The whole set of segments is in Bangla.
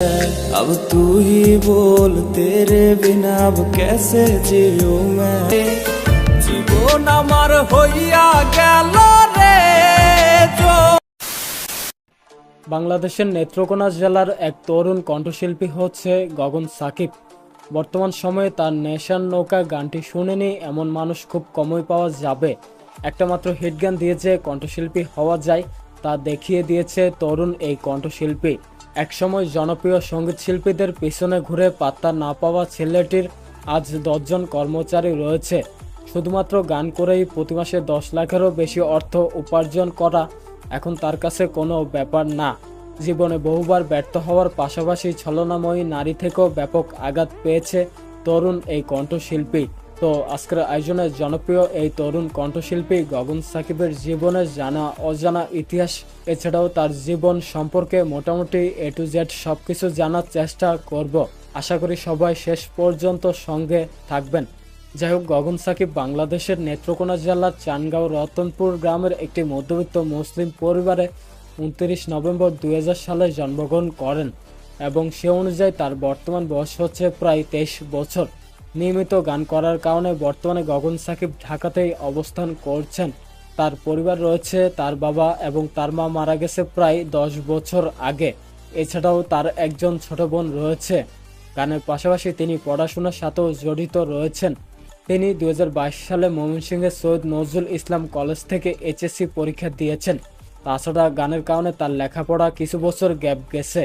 अब तू ही बोल तेरे बिना अब कैसे जियो मैं জীবন আমার হইয়া গেল রে জ- বাংলাদেশের নেত্রকোনা জেলার এক তরুণ কণ্ঠশিল্পী হচ্ছে গগন সাকিব বর্তমান সময়ে তার নেশার নৌকা গানটি শুনেনি এমন মানুষ খুব কমই পাওয়া যাবে একটা মাত্র হিট গান দিয়ে যে কণ্ঠশিল্পী হওয়া যায় তা দেখিয়ে দিয়েছে তরুণ এই কণ্ঠশিল্পী একসময় জনপ্রিয় সংগীত শিল্পীদের পিছনে ঘুরে পাত্তা না পাওয়া ছেলেটির আজ দশজন কর্মচারী রয়েছে। শুধুমাত্র গান করেই প্রতি মাসে দশ লাখেরও বেশি অর্থ উপার্জন করা এখন তার কাছে কোনো ব্যাপার না। জীবনে বহুবার ব্যর্থ হওয়ার পাশাপাশি ছলনাময়ী নারী থেকেও ব্যাপক আঘাত পেয়েছে তরুণ এই কণ্ঠশিল্পী। তো আজকের আয়োজনে জনপ্রিয় এই তরুণ কণ্ঠশিল্পী গগন সাকিবের জীবনের জানা অজানা ইতিহাস, এছাড়াও তার জীবন সম্পর্কে মোটামুটি এ টু জেড সব কিছু জানার চেষ্টা করব। আশা করি সবাই শেষ পর্যন্ত সঙ্গে থাকবেন। যাই হোক, গগন সাকিব বাংলাদেশের নেত্রকোনা জেলার চানগাঁও রতনপুর গ্রামের একটি মধ্যবিত্ত মুসলিম পরিবারে উনত্রিশ নভেম্বর দু হাজার সালে জন্মগ্রহণ করেন এবং সে অনুযায়ী তার বর্তমান বয়স হচ্ছে প্রায় তেইশ বছর। নিয়মিত গান করার কারণে বর্তমানে গগন সাকিব ঢাকাতেই অবস্থান করছেন। তার পরিবার রয়েছে, তার বাবা এবং তার মা মারা গেছে প্রায় দশ বছর আগে। এছাড়াও তার একজন ছোট বোন রয়েছে। গানের পাশাপাশি তিনি পড়াশোনার সাথেও জড়িত রয়েছেন। তিনি দুই হাজার বাইশ সালে ময়মনসিংহের সৈয়দ নজরুল ইসলাম কলেজ থেকে এইচএসসি পরীক্ষা দিয়েছেন। তাছাড়া গানের কারণে তার লেখাপড়া কিছু বছর গ্যাপ গেছে।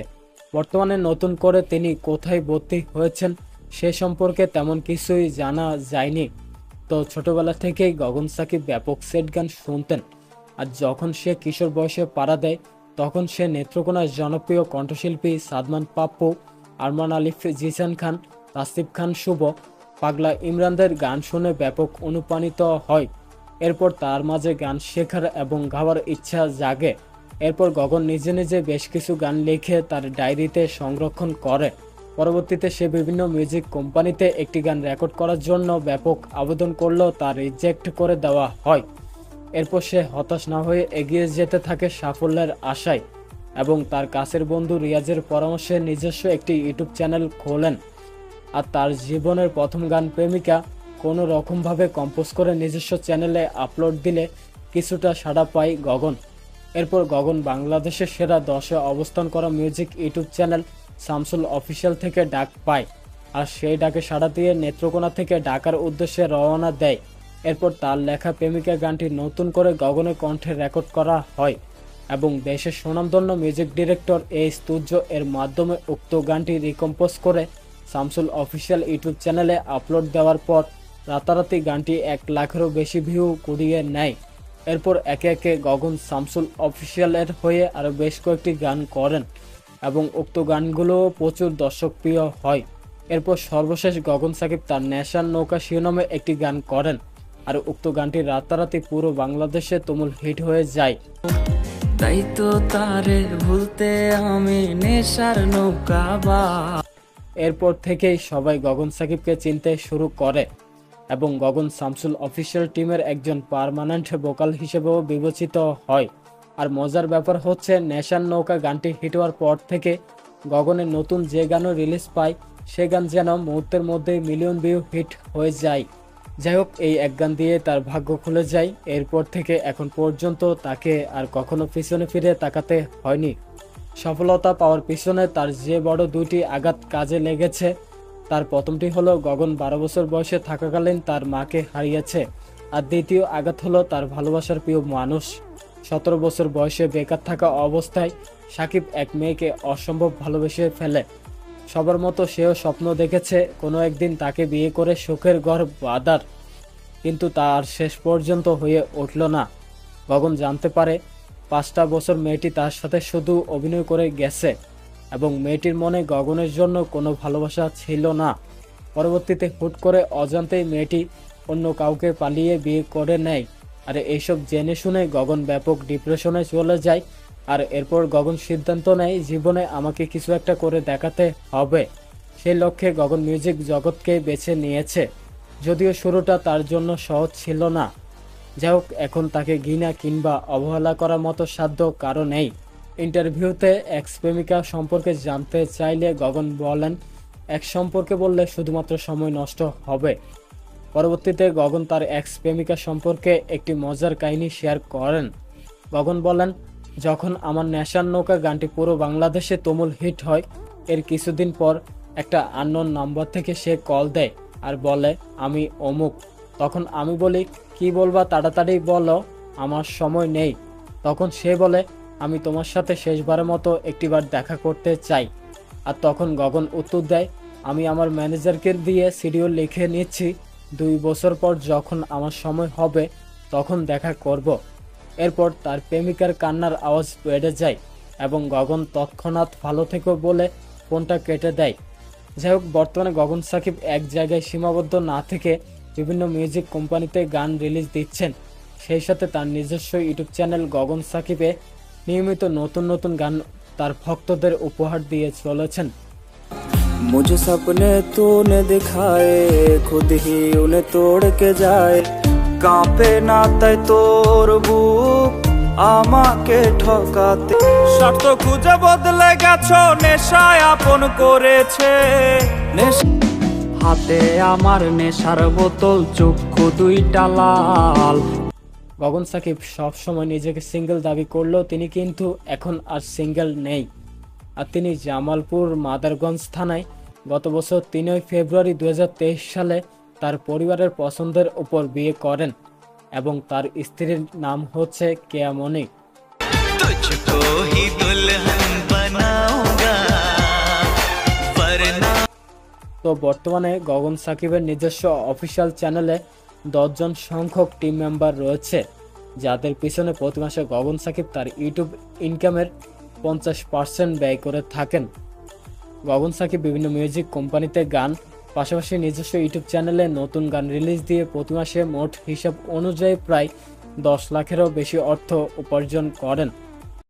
বর্তমানে নতুন করে তিনি কোথায় ভর্তি হয়েছেন সে সম্পর্কে তেমন কিছুই জানা যায়নি। তো ছোটবেলা থেকেই গগন সাকিব ব্যাপক সেট গান শুনতেন। আর যখন সে কিশোর বয়সে পাড়া দেয়, তখন সে নেত্রকোনার জনপ্রিয় কণ্ঠশিল্পী সাদমান পাপ্পু, আরমান আলিফ জিসান খান, তাসিফ খান, শুভ, পাগলা ইমরানদের গান শুনে ব্যাপক অনুপ্রাণিত হয়। এরপর তার মাঝে গান শেখার এবং গাওয়ার ইচ্ছা জাগে। এরপর গগন নিজে নিজে বেশ কিছু গান লিখে তার ডায়েরিতে সংরক্ষণ করে। পরবর্তীতে সে বিভিন্ন মিউজিক কোম্পানিতে একটি গান রেকর্ড করার জন্য ব্যাপক আবেদন করলেও তা রিজেক্ট করে দেওয়া হয়। এরপর সে হতাশ না হয়ে এগিয়ে যেতে থাকে সাফল্যের আশায় এবং তার কাছের বন্ধু রিয়াজের পরামর্শে নিজস্ব একটি ইউটিউব চ্যানেল খোলেন আর তার জীবনের প্রথম গান প্রেমিকা কোনো রকমভাবে কম্পোজ করে নিজস্ব চ্যানেলে আপলোড দিলে কিছুটা সাড়া পায় গগন। এরপর গগন বাংলাদেশের সেরা দশে অবস্থান করা music YouTube channel Shamsul official থেকে ডাক পায় আর সেই ডাকে সাড়া দিয়ে নেত্রকোনা থেকে ঢাকার উদ্দেশ্যে রওনা দেয়। এরপর তার লেখা প্রেমিকা গানটি নতুন করে গগনের কণ্ঠে রেকর্ড করা হয় এবং দেশের সুনামধন্য মিউজিক ডিরেক্টর এ স্তুর্য এর মাধ্যমে উক্ত গানটি রিকম্পোজ করে শামসুল অফিসিয়াল ইউটিউব চ্যানেলে আপলোড দেওয়ার পর রাতারাতি গানটি এক লাখেরও বেশি ভিউ কুড়িয়ে নেয়। এরপর একে একে গগন শামসুল অফিসিয়ালের হয়ে আরও বেশ কয়েকটি গান করেন। এবং উক্ত গানগুলো প্রচুর দর্শকপ্রিয় হয়। এরপর সর্বশেষ গগন সাকিব তার ন্যাশনাল নৌকা শিরোনামে একটি গান করেন। আর উক্ত গানটি রাতারাতি পুরো বাংলাদেশে তুমুল হিট হয়ে যায়। তাই তো তারে ভুলতে আমি নেশার নৌকা বা। এরপর থেকেই সবাই গগন সাকিবকে চিনতে শুরু করে এবং গগন শামসুল অফিসিয়াল টিমের একজন পার্মানেন্ট ভোকাল হিসেবেও বিবেচিত হয়। আর মজার ব্যাপার হচ্ছে নেশান নৌকা গানটি হিট হওয়ার পর থেকে গগনের নতুন যে গানও রিলিজ পায়, সে গান যেন মুহূর্তের মধ্যেই মিলিয়ন ভিউ হিট হয়ে যায়। যাই হোক, এই এক গান দিয়ে তার ভাগ্য খুলে যায়। এরপর থেকে এখন পর্যন্ত তাকে আর কখনো পিছনে ফিরে তাকাতে হয়নি। সফলতা পাওয়ার পিছনে তার যে বড় দুটি আঘাত কাজে লেগেছে, তার প্রথমটি হলো গগন বারো বছর বয়সে থাকাকালীন তার মাকে হারিয়েছে, আর দ্বিতীয় আঘাত হলো তার ভালোবাসার প্রিয় মানুষ। সতেরো বছর বয়সে বেকার থাকা অবস্থায় সাকিব এক মেয়েকে অসম্ভব ভালোবেসে ফেলে। সবার মতো সেও স্বপ্ন দেখেছে কোনো একদিন তাকে বিয়ে করে সুখের ঘর বাঁধার। কিন্তু তার শেষ পর্যন্ত হয়ে উঠল না। গগন জানতে পারে, পাঁচটা বছর মেয়েটি তার সাথে শুধু অভিনয় করে গেছে এবং মেয়েটির মনে গগনের জন্য কোনো ভালোবাসা ছিল না। পরবর্তীতে হুট করে অজান্তেই মেয়েটি অন্য কাউকে পালিয়ে বিয়ে করে নেয়। আর এইসব জেনে শুনে গগন ব্যাপক ডিপ্রেশনে চলে যায়, আর এরপর গগন সিদ্ধান্ত নেয় জীবনে আমাকে কিছু একটা করে দেখাতে হবে। সেই লক্ষ্যে গগন মিউজিক জগৎকে বেছে নিয়েছে। যদিও শুরুটা তার জন্য সহজ ছিল না। যাই হোক এখন তাকে ঘৃণা কিংবা অবহেলা করার মতো সাধ্য কারও নেই। ইন্টারভিউতে এক্স প্রেমিকা সম্পর্কে জানতে চাইলে গগন বলেন, এক সম্পর্কে বললে শুধুমাত্র সময় নষ্ট হবে। পরবর্তীতে গগন তার এক্স প্রেমিকা সম্পর্কে একটি মজার কাহিনী শেয়ার করেন। গগন বলেন, যখন আমার নেশার নৌকা গানটি পুরো বাংলাদেশে তুমুল হিট হয়, এর কিছুদিন পর একটা আননোন নাম্বার থেকে সে কল দেয় আর বলে, আমি অমুক। তখন আমি বলি, কি বলবা তাড়াতাড়ি বলো, আমার সময় নেই। তখন সে বলে, আমি তোমার সাথে শেষবারের মতো একটিবার দেখা করতে চাই। আর তখন গগন উত্তর দেয়, আমি আমার ম্যানেজারকে দিয়ে শিডিউল লিখে নিচ্ছি। দুই বছর পর যখন আমার সময় হবে, তখন দেখা করব। এরপর তার প্রেমিকার কান্নার আওয়াজ বেড়ে যায় এবং গগন তৎক্ষণাৎ ভালো থেকো বলে ফোনটা কেটে দেয়। যাই হোক, বর্তমানে গগন সাকিব এক জায়গায় সীমাবদ্ধ না থেকে বিভিন্ন মিউজিক কোম্পানিতে গান রিলিজ দিচ্ছেন। সেই সাথে তার নিজস্ব ইউটিউব চ্যানেল গগন সাকিবে নিয়মিত নতুন নতুন গান তার ভক্তদের উপহার দিয়ে চলেছেন। मुझे सपने तूने दिखाए खुद ही उन्हें तोड़ के যায় কাঁপে না তাই তোর বুক আমাকে ঠকাতে স্বার্থ খুঁজে বদলে গেছো নেশায় আপন করেছে নেশা হাতে আমার নেশার বোতল চক্ষু দুইটা লাল গগন সাকিব সবসময় নিজেকে সিঙ্গেল দাবি করলেও তিনি কিন্তু এখন আর সিঙ্গেল নেই আর তিনি জামালপুর মাদারগঞ্জ থানায় গত বছর তিনই ফেব্রুয়ারি দু হাজার তেইশ সালে তার পরিবারের পছন্দের উপর বিয়ে করেন এবং তার স্ত্রীর নাম হচ্ছে কেয়ামনি তো বর্তমানে গগন সাকিবের নিজস্ব অফিসিয়াল চ্যানেলে দশজন সংখ্যক টিম মেম্বার রয়েছে যাদের পিছনে প্রতি মাসে গগন সাকিব তার ইউটিউব ইনকামের পঞ্চাশ পার্সেন্ট ব্যয় করে থাকেন। গগন সাকিব বিভিন্ন মিউজিক কোম্পানিতে গান, পাশাপাশি নিজস্ব ইউটিউব চ্যানেলে নতুন গান রিলিজ দিয়ে প্রতি মাসে মোট হিসাব অনুযায়ী প্রায় দশ লাখেরও বেশি অর্থ উপার্জন করেন।